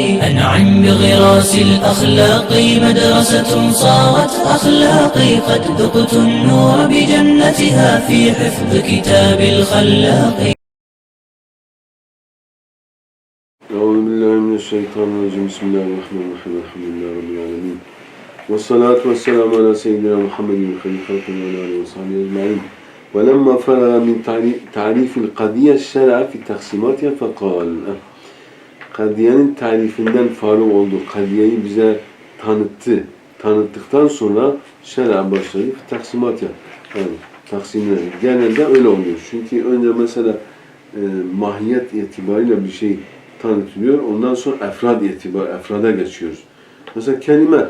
أنعم بغراس الأخلاق مدرسة صارت أخلاقي قد ذقت النور بجنتها في حفظ كتاب الخلاق. أعوذ بالله من الشيطان الرجيم. بسم الله الرحمن الرحيم. الحمد لله رب العالمين. والصلاة والسلام على سيدنا محمد خير خلق وعلى آله وصحبه أجمعين. ولما فرغ من تعري- تعريف القضية الشرع في تقسيماتها فقال Kadiyenin tarifinden faruk oldu. Kadiyeyi bize tanıttı. Tanıttıktan sonra şer'a başladı. Taksimat yap. Yani taksimler. Genelde öyle oluyor. Çünkü önce mesela e, mahiyet itibariyle bir şey tanıtılıyor. Ondan sonra efrad itibar, efrada geçiyoruz. Mesela kelime.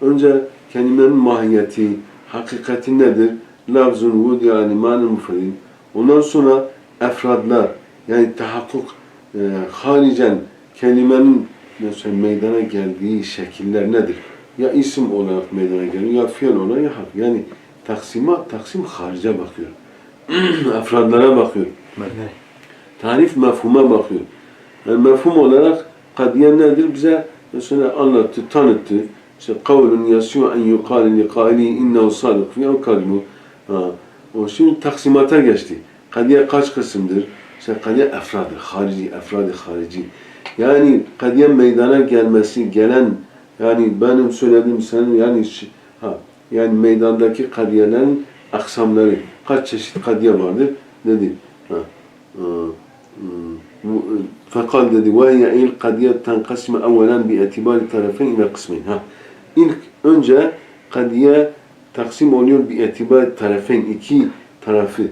Önce kelimenin mahiyeti, hakikati nedir? Lafzun, vud yani mani mufredin. Ondan sonra efradlar yani tahakkuk e, haricen kelimenin mesela meydana geldiği şekiller nedir? Ya isim olarak meydana geliyor ya fiil olarak ya harf. Yani taksimat, taksim harice bakıyor. Efradlara bakıyor. Tarif mefhuma bakıyor. Yani mefhum olarak kadiyen nedir? Bize mesela anlattı, tanıttı. İşte kavlun yasyu en yukali li qaili innehu sadık fi ev kadmu. Ha. O şimdi taksimata geçti. Kadiye kaç kısımdır? İşte kadiye efradı, harici, efradı harici. Yani kadiye meydana gelmesi, gelen yani benim söylediğim senin yani ş- ha yani meydandaki kadiyelerin aksamları kaç çeşit kadiye vardır dedi. Ha. Ha. فقال dedi وهي ilk kadiye tenkasime evvelen bi etibari tarafın ile kısmın. Ha. İlk önce kadiye taksim oluyor bi etibari tarafın iki tarafı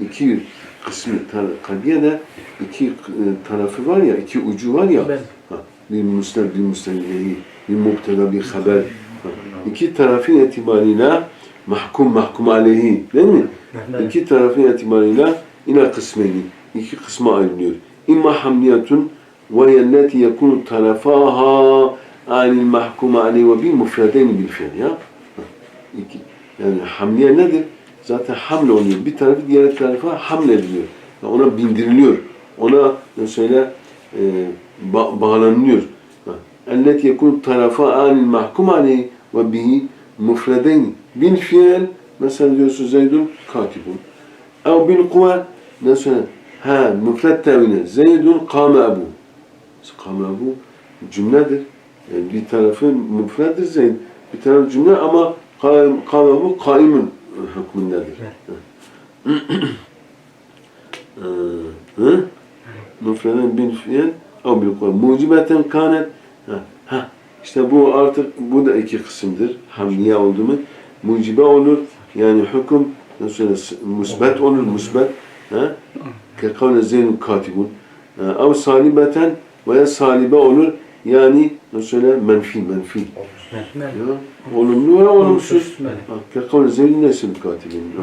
iki kısmı tar- kadiye de iki e, tarafı var ya iki ucu var ya ha. bir müsned bir müsnedihi bir mubteda bir haber ha. iki tarafın itibariyle mahkum mahkum aleyhi değil mi? İki tarafın itibariyle ila kısmeni iki kısma ayrılıyor. İmma hamliyetun ve yelleti yekunu tarafaha anil mahkum aleyhi ve bil mufredeyni bil fiil ya. İki. Yani hamliye nedir? Zaten hamle oluyor. Bir tarafı diğer tarafa hamle ediliyor. Yani ona bindiriliyor. Ona mesela e, ba- bağlanılıyor. Elleti yekunu tarafa anil mahkum aleyhi ve bihi mufredeyni bil fiil mesela diyorsun Zeydun katibun. Ev bil kuve mesela ha müfred tevine Zeydun kâme ebu. Kâme ebu cümledir. Yani bir tarafı müfreddir Zeyd. Bir tarafı cümle ama kâme ebu kaimun hükmündedir. Müfreden bil fiil ev bil kuve. Mucibeten kânet ha. İşte bu artık bu da iki kısımdır. Hamliye oldu mu? Mucibe olur. Yani hüküm mesela musbet olur, musbet. Ha? Kekavle zeynun katibun. Ev salibeten veya salibe olur. Yani mesela menfi, menfi. نعم. ولمنوها ولمشوش نعم. نعم. كقول زي الناس الكاتبين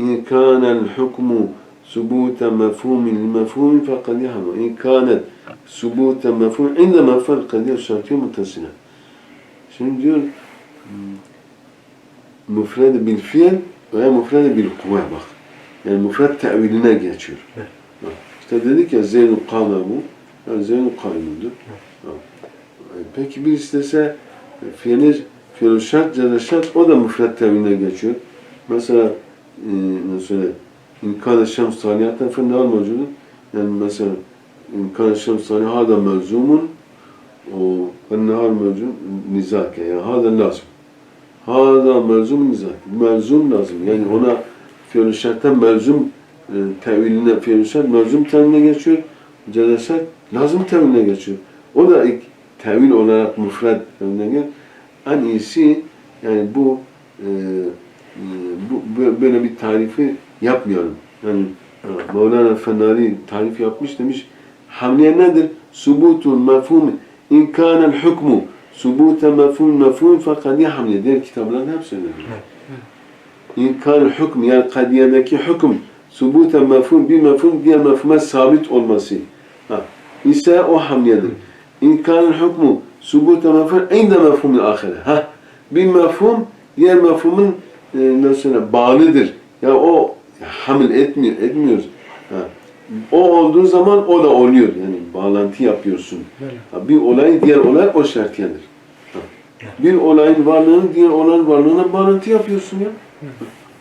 إن كان الحكم ثبوت مفهوم المفهوم فقد يهم إن كان ثبوت مفهوم عندما فالقضية الشرطية متصلة. شنو دير مفرد بالفعل veya müfred bil kuvve bak. Yani müfred teviline geçiyor. Evet. İşte dedik ya Zeynul bu. Yani Zeynul kâimundur. Bak. Peki bir istese fiili fiil şart, ceza şart o da müfred teviline geçiyor. Mesela e, mesela imkan şems salihaten fe ne mevcudu? Yani mesela imkan şems salih hada mevzumun o ve nehar mevcud nizake yani hada lazım. Hada mevzum nizake. Mevzum lazım. Yani ona fiil şarttan mevzum e, teviline fiil şart mevzum teviline geçiyor. Şart lazım teviline geçiyor. O da ilk tevil olarak müfred teviline geçiyor. En iyisi yani bu e, bu bö- böyle bir tarifi yapmayalım. Yani e, Mevlana Fenari tarif yapmış demiş. Hamliye nedir? Subutul mefhum in kânel hukmu subute mefhum mefhum fakat ya hamliye diğer kitaplarda hep söylenir. İn kânel hukm yani kadiyedeki hüküm subute mefhum bir mefhum diğer mefhuma sabit olması. Ha. ise o hamliyedir. İn kânel hukmu subute mefhum inde mefhumul ahire. Ha. Bir mefhum diğer mefhumun e, nasıl bağlıdır. Ya o hamil etmiyor, etmiyoruz. Ha. O olduğu zaman o da oluyor. Yani bağlantı yapıyorsun. Ha, bir olay diğer olay o şart şartiyedir. Bir olayın varlığının diğer olayın varlığına bağlantı yapıyorsun ya.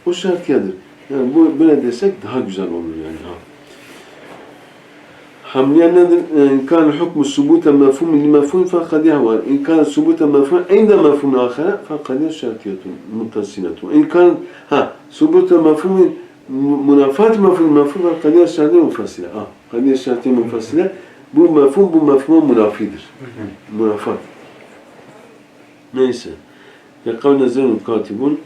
O şart şartiyedir. Yani bu böyle desek daha güzel olur yani. Ha. Hamliye kan hukmu subuten mefhum li mefhum fe kadiye var. İn kan subuten mefhum inde mefhum ahire fe kadiye şartiyetun mutasinetun. İn kan ha subuten mefhum münafat mefhum mefhum fe kadiye şartiye munfasile. Ha kadiye şartiye munfasile bu mefhum bu mefhuma münafidir. Münafat. Neyse. Yakavne zenun katibun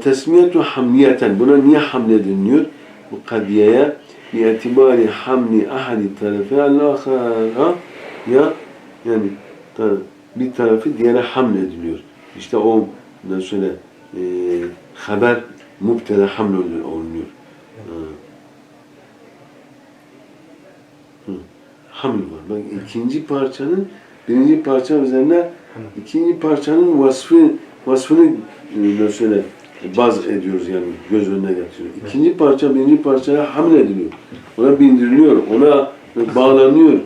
tesmiyetu hamniyeten. Buna niye hamle deniliyor? Bu kadiyeye bi'etibari hamli tarafi al-akhar. Ha? Ya yani bir tarafı diğere hamle ediliyor. İşte o nasıl söyle e, haber mubteda hamle olunuyor. Ha. Hı hamd var. Bak ikinci parçanın birinci parça üzerine ikinci parçanın vasfı vasfını mesela baz ediyoruz yani göz önüne getiriyor. İkinci parça birinci parçaya hamd ediliyor. Ona bindiriliyor. Ona bağlanıyor.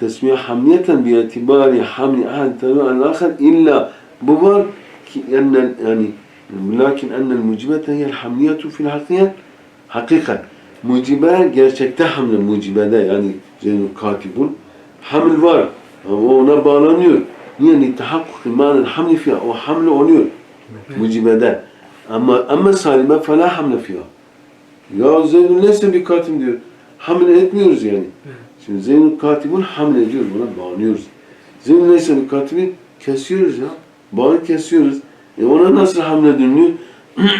Tesmiye hamiyeten bi itibari hamli ahad tabi al illa bu var ki yani lakin ennel mucibete hiyel hamliyatu fil hakikat hakikat mucibe gerçekte hamle mucibede yani Zeynep Katibun hamil var ama ona bağlanıyor. Niye Yani tahakkuk imanın hamli fiyah. O hamle oluyor. mucibede. Ama ama salime fela hamle fiyah. Ya Zeynep neyse bir katim diyor. Hamle etmiyoruz yani. Şimdi Zeynep Katibun hamle ediyor. Buna bağlanıyoruz. Zeynep neyse bir katibi kesiyoruz ya. Bağı kesiyoruz. E ona nasıl hamle dönüyor?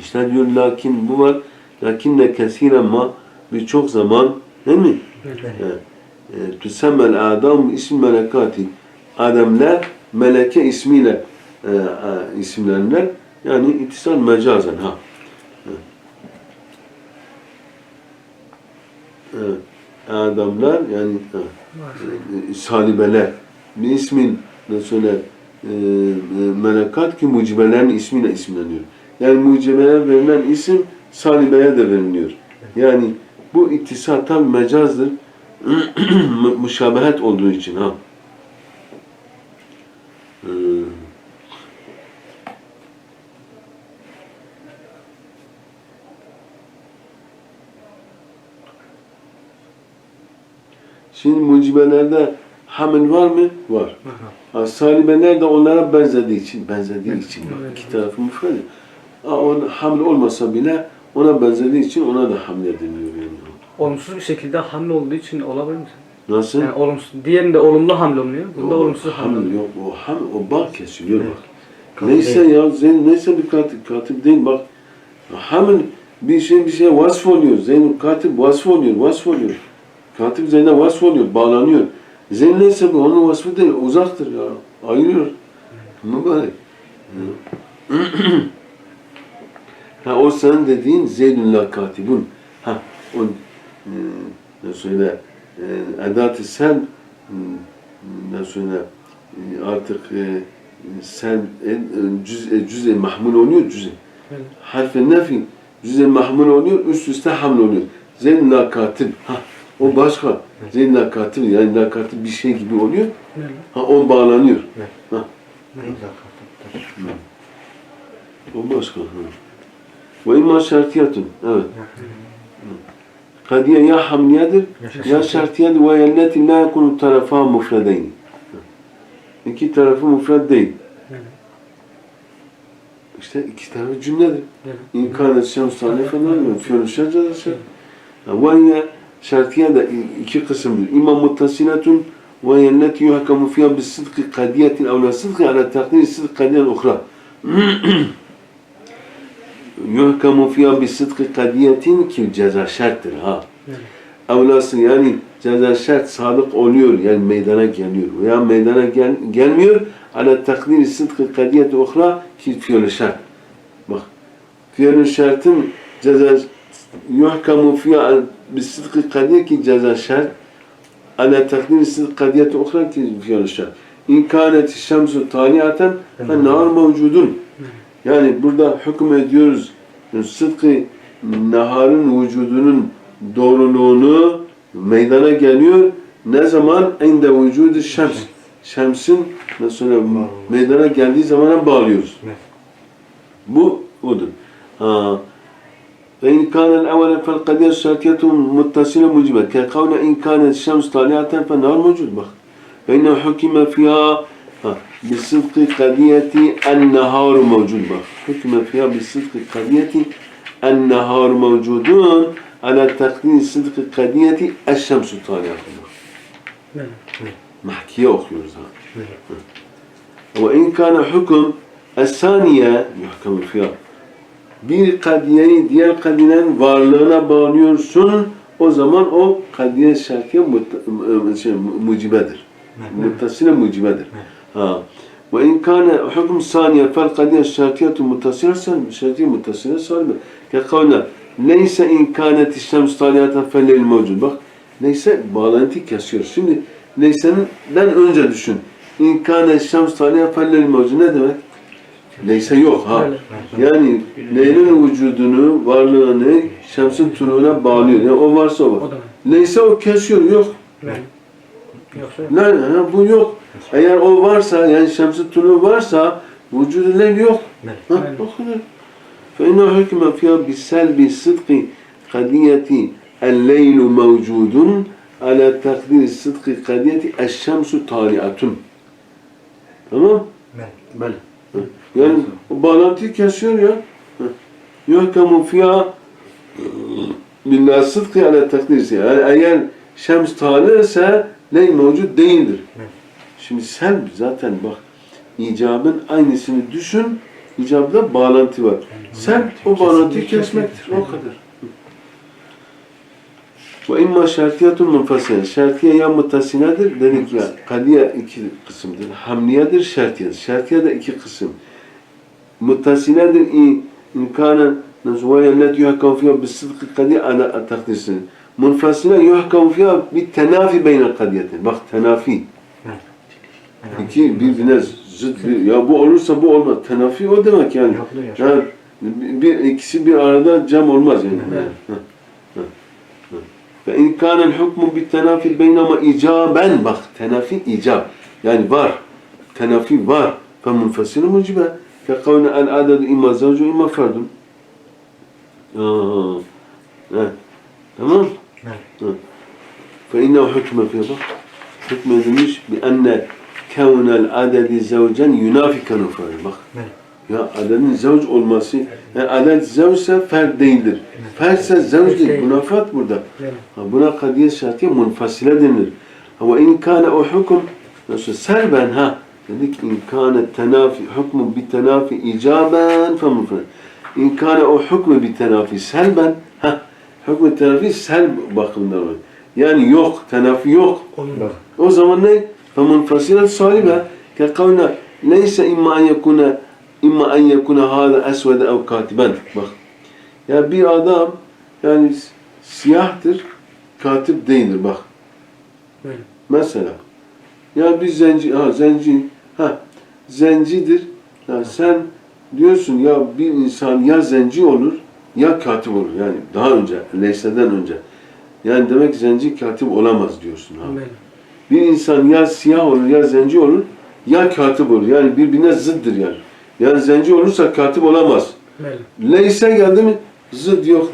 işte diyor lakin bu var. Lakin de kesiren ma birçok zaman değil mi? E, Tüsemmel adam isim melekati. Ademler meleke ismiyle e, e, isimlenirler. Yani itisal mecazen ha. Evet. Adamlar yani e, salibeler bir ismin ne söyler e, e, melekat ki mucibelerin ismiyle isimleniyor. Yani mucibeler verilen isim salibeye de veriliyor. Yani bu ittisat tam mecazdır. Mü- Müşabehet olduğu için ha. Ee, Şimdi mucibelerde hamil var mı? Var. Ha, salibeler de onlara benzediği için, benzediği için. İki tarafı müfred. Ha, on, hamil olmasa bile ona benzediği için ona da hamle ediliyor yani. Olumsuz bir şekilde hamle olduğu için olabilir mi? Nasıl? Yani olumsuz. Diğerinde olumlu hamle oluyor. Bunda olumsuz hamle oluyor. yok. O ham o bağ kesiliyor bak. Neyse ya Zeyn neyse bir katip katip değil bak. Hamil bir şey bir şey vasf oluyor. Zeyn katip vasf oluyor, vasf oluyor. Katip Zeyn'e vasf oluyor, bağlanıyor. Zeyn neyse bu onun vasfı değil, uzaktır ya. Ayırıyor. Mübarek. ha o senin dediğin Zeydun la katibun. Ha o e, ne söyle e, edat-ı sen e, ne söyle artık sen en cüz cüz mahmul oluyor cüz. Evet. Harfi nefi cüz mahmul oluyor üst üste hamle oluyor. Zeyn la katib. Ha o başka. Zeyn la katib yani la katib bir şey gibi oluyor. Ha o bağlanıyor. Ha o başka. Ha. Ve imma şartiyatun. Evet. Kadiye ya hamliyedir ya şartiyedir ve yelleti la yekunu tarafa mufredeyn. İki tarafı mufred değil. İşte iki tarafı cümledir. İn kânet şems tâlefeden fiyonü şecresi. Ve hiye şartiye de iki kısımdır. İmma muttasiletun ve yelleti yuhakamu fiyha bis sıdkı kadiyetin ev la sıdkı ala takdiri sıdkı kadiyen. Yuhkamu fiyha bis sıdkı kadiyetin ki ceza şarttır ha. Evlası yani ceza şart sadık oluyor yani meydana geliyor veya meydana gel, gelmiyor ala takdiri sıdkı kadiyeti ukhra ki fiilü şart. Bak fiilü şartın ceza yuhkamu fiyha bis sıdkı kadiye ki ceza şart ala takdiri sıdkı kadiyeti ukhra ki fiilü şart. İn kâneti şemsu taliaten fe nâr mevcudun. Yani burada hüküm ediyoruz. Sıdkı naharın vücudunun doğruluğunu meydana geliyor. Ne zaman? Inde vücudu şems. Şemsin mesela meydana geldiği zamana bağlıyoruz. Evet. Bu odur. Ha. فإن كان الأول فالقضية الشرطية متصلة موجبة كقول إن كانت الشمس طالعة فالنهار موجود بخ فإنه حكم فيها ها، بصدق قضية النهار موجود بخ حكم فيها بصدق قضية النهار موجودون على تقدير صدق قضية الشمس طالعة بخ Evet. محكية أخيرا وإن كان حكم الثانية يحكم فيها bir kadiyeyi diğer kadiyenin varlığına bağlıyorsun o zaman o kadiye şartiye mut- şey, mucibedir. Muttasile mucibedir. Ha. Ve in kana hüküm saniye fel kadiye şartiyetu muttasile sen şartiye muttasile salbe. Ke kavla leyse in kânet işlems taliyatan fellel mevcud. Bak neyse bağlantı kesiyor. Şimdi leysenden önce düşün. İn kânet işlems taliyatan fellel mevcud ne demek? Leyse yok ha. Yani Leyla'nın vücudunu, varlığını şemsin turuğuna bağlıyor. Yani o varsa o var. Neyse o kesiyor, yok. Evet. Yoksa Lan ha, bu yok. Eğer o varsa, yani şemsin turuğu varsa vücudu leyl yok. Evet. Ha, Evet. o kadar. فإنه حكم فيها بسلب صدق قضية الليل موجود على تقدير صدق قضية الشمس طالعة. Tamam? Evet. Böyle. Yani o bağlantıyı kesiyor ya. Yuhkamu fiha billah sıdkı ala takdirisi. Yani eğer şems tali ise ley mevcut değildir. Şimdi sen zaten bak icabın aynısını düşün. İcabda bağlantı var. Sen o bağlantıyı kesmektir. O kadar. Ve imma şartiyatun munfasile. Şartiye ya muttasiledir. Dedik ya kadiye iki kısımdır. Hamliyedir, şartiye. Şartiye de iki kısım. İn kana nazvaya allati yuhkamu fiha bis-sidqi kadiye ala takdirsin. Munfasile yuhkamu fiha bit tenafi beynel kadiyetin. Bak tenafi. İki birbirine zıt bir, ya bu olursa bu olmaz. Tenafi o demek yani. Yani bir, ikisi bir arada cam olmaz yani. Ve in kânel hukmu bit tenafil beynama icaben. Bak tenafi icab. Yani var. Tenafi var. Fe munfasilu mucibe. Ke kavne el adadu imma zavcu imma ferdun tamam İnnehu hükme fiye bak hükmedilmiş bi enne kevnel adedi zavcen yunafi kanufari bak. Ya adedin zevc olması, yani adet zevcse ferd değildir. Ferdse zevc değil, münafat burada. Ha, Buna kadiye şartiye munfasile denilir. Ama in kâne o hüküm, nasıl serben ha, dedik in kâne tenafi, hükmü bi tenafi icaben fe munfasile. İn kâne o hükmü bi tenafi selben, ha, hükmü tenafi sel bakımından olur. Yani yok, tenafi yok. Bak. O zaman ne? فمنفصلا صالبا كقولنا ليس إما أن يكون إما أن يكون هذا أسود أو كاتبا bak. Ya bir adam yani s- siyahtır, katip değildir bak. Evet. Mesela ya bir zenci, ha zenci, ha zencidir. Ya sen diyorsun ya bir insan ya zenci olur ya katip olur yani daha önce Leysa'dan önce. Yani demek zenci katip olamaz diyorsun ha. Amen. Bir insan ya siyah olur ya zenci olur ya katip olur. Yani birbirine zıddır yani. Yani zenci olursa katip olamaz. Amen. Leysa geldi mi zıt yok.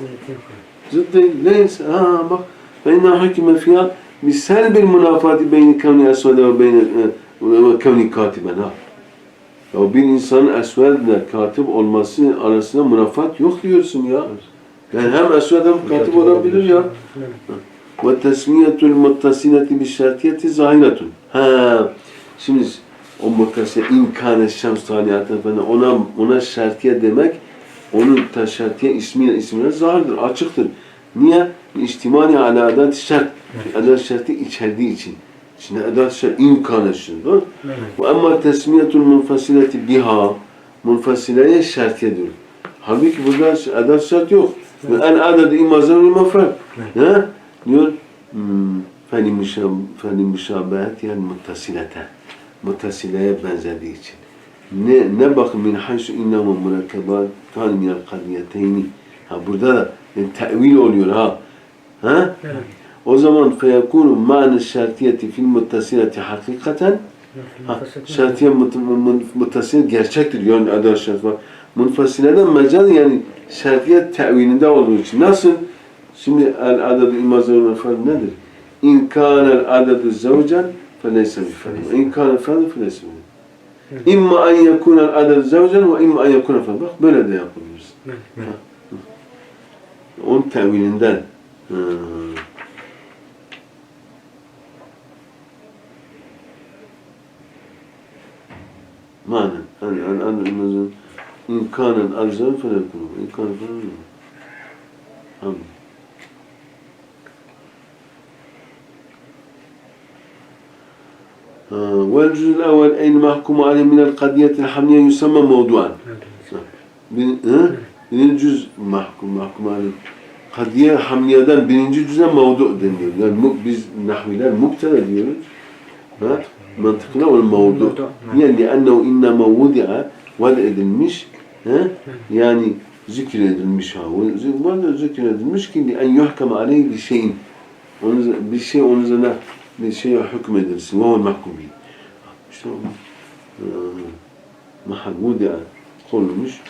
Zıt değil. Leysa. Ha bak. Feyna hakime fiyat misal bir münafati beyni kavni esvede ve beyni e, e, kavni katiben. Ha. Ya bir insanın esvedle katip olması arasında münafat yok diyorsun ya. Yani hem esved hem katip olabilir ya. Ve tesmiyetul muttasileti bi şartiyeti zahiretun. Ha. Şimdi o muttasile imkâne şems falan ona ona şartiye demek onun ta şartiye ismiyle ismiyle zahirdir, açıktır. Niye? İçtimani ala adat şart. Adat şartı içerdiği için. Şimdi imkâne şimdi. Doğru? Evet. Ve amma tesmiyetul munfasileti biha munfasileye şartiyedir. Halbuki burada adat şart yok. Ve el adad imma zavri mafrad. Ha? Diyor hmm, feli müşab feli müşabahati el muttasilete. mutasileye benzediği için. Ne, ne bakın min haysu innama mürekkebat kan minel kadiyeteyni. Ha burada da yani tevil oluyor ha. Ha? Evet. O zaman feyekunu ma'ne şartiyeti fil muttasileti hakikaten ha, şartiye mut- mut- muttasil gerçektir. Yani şart var. Munfasileden mecaz yani şartiye tevilinde olduğu için. Nasıl? Şimdi el adadu imazarun fel nedir? İn kânel adadu zevcen feleyse bifel. İn kânel fel feleyse bifel. İmma en yekunel adadu zevcen ve imma en yekunel fel. Bak böyle de yapabiliriz. Onun tevilinden. Hmm. Manen. Yani el adadu imazarun İn kânel alzem felekunu. İn kânel fel Hamd. آه، والجزء الأول أين محكوم عليه من القضية الحملية يسمى موضوعا bin, hı? birinci cüz mahkum, mahkum aleyh. Kadiye hamliyeden birinci cüze mevdu deniyor. Yani mu, biz nahviler mukteda diyoruz. Ha? Mantıkla o mevdu. Niye? Liannehu innama vudi'a vad edilmiş. Ha? Yani zikredilmiş ha. Vad zikredilmiş ki en yuhkam aleyhi bir şeyin. Bir şey onun üzerine bir şeye hükmedilsin. Ve o mahkum bihi. İşte o e, mahal vudi'a konulmuş.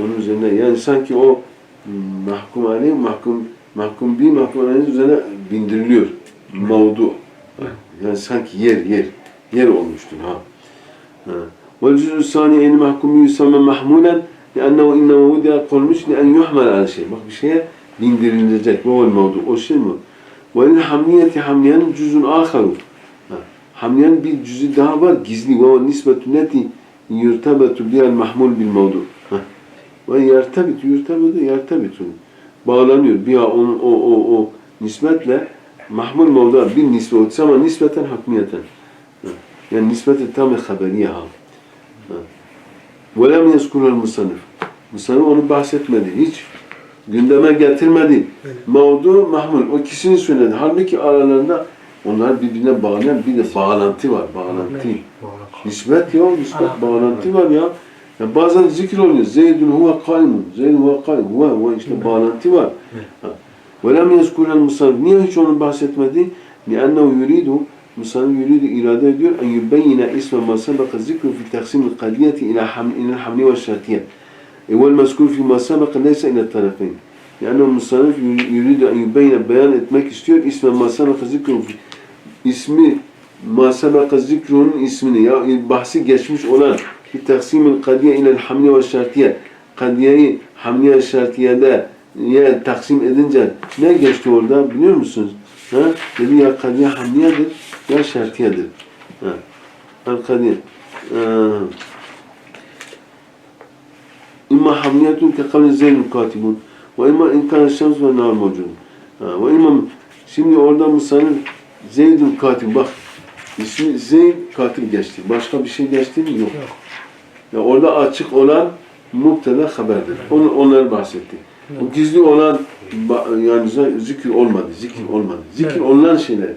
Onun üzerine yani sanki o hmm, mahkum aleyh, mahkum mahkum bir mahkum aleyh üzerine bindiriliyor. Mevdu. Yani sanki yer yer yer olmuştur ha. ha. Vel cüz'ü sani en mahkumu yusamme mahmulen لأنه إنما وضع konmuş لأن يحمل على şey. Bak bir şeye bindirilecek. Ve o mevdu. O şey mi? Ve lil hamliyeti hamliyenin cüzün aharu. Ha. Hamliyenin bir cüzü daha var. Gizli. Ve o nisbetü neti yurtabetu bihal mahmul bil mevdu. Ha. Ve yertebit, yurtabetu, yertebitun. Bağlanıyor. Bir o, o, o, o nisbetle mahmul mevdu bir nisbet. Ama nispeten hakmiyeten. Ha. Yani nispeti tam haberiye ha. Ha. Ve lem yeskurul musannif. Musannif onu bahsetmedi. Hiç gündeme getirmedi. Mevdu mahmul. O ikisini söyledi. Halbuki aralarında onlar birbirine bağlayan bir de bağlantı var. Bağlantı. Nispet ya, nispet bağlantı var ya. ya bazen zikir oluyor. Zeydun huve kaymun. Zeydun huve kaymun. Huve, huve işte bağlantı var. Ha. Ve lem yezkuren musannif. Niye hiç onu bahsetmedi? لأنه يريد Musa'nın yürüdü irade ediyor en yübeyyine isme ma sabaka zikru fi taksimil kadiyeti ila hamli ve şatiye. Evel mezkur fi ma sabaka neyse ila tarafeyn. Yani Musa'nın yürüdü en yübeyyine beyan etmek istiyor isme ma sabaka zikru ismi ma sabaka zikrunun ismini ya e, bahsi geçmiş olan fi taksimil kadiye ila hamli ve şatiye. Kadiyeyi hamliye şartiyede ya taksim edince ne geçti orada biliyor musunuz? Ha? Dedi ya kadiye hamliyedir ya şartiyedir. Ha. Al kadiye. Ee, İmma hamliyetun ke kavli zeynul katibun ve imma imkan şems ve nar mevcudun. Ve imma şimdi orada Musa'nın Zeyd'in katib bak ismi Zeyd katib geçti. Başka bir şey geçti mi? Yok. Yok. Ya orada açık olan mubteda haberdir. Onu, onları bahsetti. O gizli olan yani zikir olmadı. Zikir olmadı. Zikir Evet. olunan şeyler.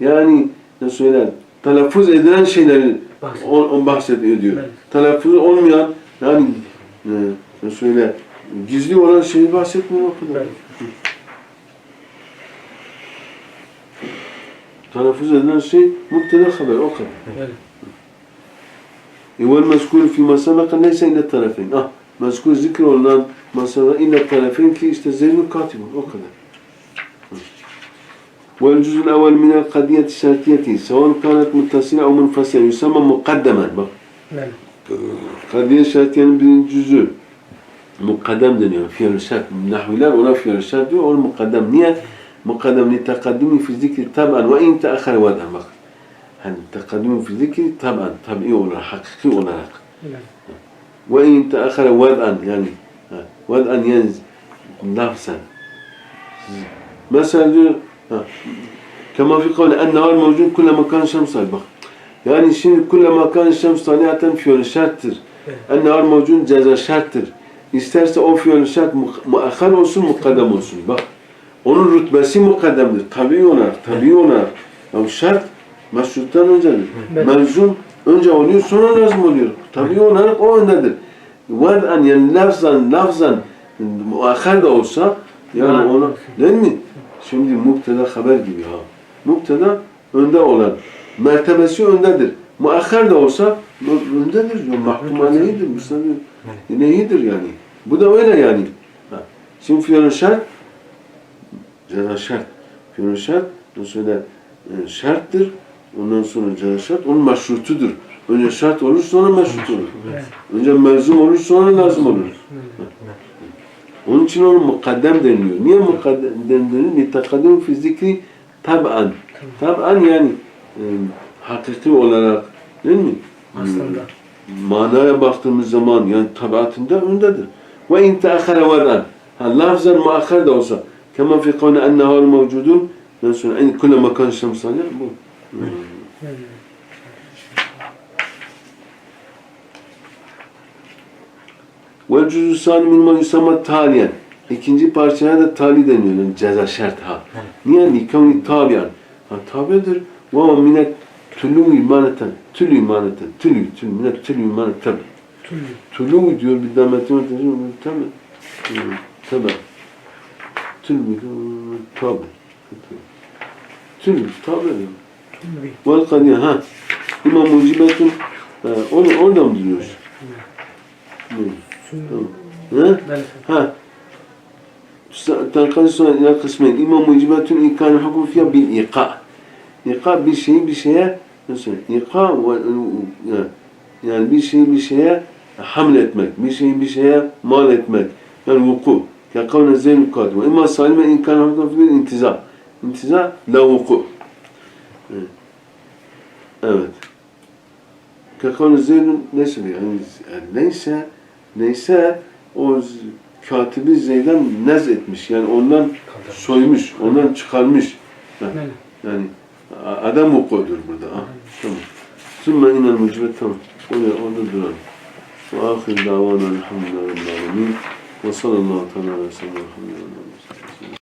Yani söylenen, telaffuz edilen şeyleri on, on bahsediyor diyor. Evet. Telaffuz olmayan yani e, söyle gizli olan şeyi bahsetmiyor o kadar. Evet. Telaffuz edilen şey muktede haber o kadar. Evet. Evel mezkul fi masabaka neyse ile tarafin. Ah, mezkul zikr olunan masada ile tarafin ki işte zeynul katibun o kadar. والجزء الأول من القضية الشرطية سواء كانت متصلة أو منفصلة يسمى مقدما bak Evet. Kadiye şartiyenin birinci cüzü mukaddem deniyor. Fiyel şart. Nahviler ona fiyel şart diyor. Onu mukaddem. Niye? Mukaddem li tekaddumi fi zikri tab'an ve in teakhara vadan. Bak. Hani tekaddumi fi zikri tab'an. Tabi olarak, hakiki olarak. Evet. Ve in teakhara vadan. Yani ha, vadan yani lafzen. Mesela diyor ha, kema fi kavli en var mevcut kulle makan şems bak. Yani şimdi kulle makan şems talihatan fiyol şarttır. En var mevcut ceza şarttır. İsterse o fiyol şart mu- muakhar olsun mukaddem olsun. Bak. Onun rütbesi mukaddemdir. Tabii olarak, tabii olarak. Ya şart meşruttan öncedir. Melzum Önce oluyor sonra lazım oluyor. Tabii olarak o öndedir. Vad'an yani lafzan lafzan muahhar da olsa yani ona değil mi? Şimdi mubteda haber gibi ha. Mubteda önde olan. Mertebesi öndedir. Muahhar da olsa öndedir. Ya, Mahkum aleyhidir. Müsnad neyidir yani. Bu da öyle yani. Ha. Şimdi fiil şart ceza şart. Fiil şart sonra e, şarttır. Ondan sonra ceza şart onun meşrutudur. Önce şart olur sonra meşrut olur. Önce mezum olur sonra lazım olur. Onun için onu mukaddem deniliyor. Niye mukaddem deniliyor? Nitakadüm fi zikri tab'an. Tab'an yani e, hakiki olarak değil mi? Aslında. manaya baktığımız zaman yani tabiatında öndedir. Ve in teakhara varan. Ha lafzan muakhar da olsa. Kema fi kavli enneha mevcudun. Yani sonra en kulle makan şemsali bu. Evet. Ve cüzü sani minma yusamma taliyen. İkinci parçaya da tali deniyor. Yani ceza şart ha. Niye? Likavni tabiyan. Ha tabidir. Ve minet tülü imaneten. Tülü imaneten. Tülü. Tülü. Minet tülü imaneten. Tulu diyor bir de matematik tabi. Tabi. Tül mü? Tabi. Tül tabi. Vel kadiye ha. İmam mucibetun ha, onu oradan mı diyoruz? Hı, Tüm Tamam. Ha? ben Ha. Tenkazı sonra ila kısmen. İmam mucibetun ikâne hukum fiyâ bil iqa. İqa bir şeyi bir şeye nasıl? İqa ve yani- yani bir şeyi bir şeye hamletmek, bir şeyi bir şeye mal etmek. Yani vuku. Ya kavne zeyn kadim. İmma salime in kana hukum fiyâ intiza. İntiza la vuku. Evet. Evet. Kakavne zeynun neyse yani, yani neyse neyse o katibi Zeyd'den nez etmiş. Yani ondan soymuş, ondan çıkarmış. Yani, Evet. yani adam vukudur burada. Ha. Tamam. Sümme inel mucibet tamam. Orada, orada duralım. Ve ahir davana elhamdülillahi. Ve sallallahu aleyhi ve sellem.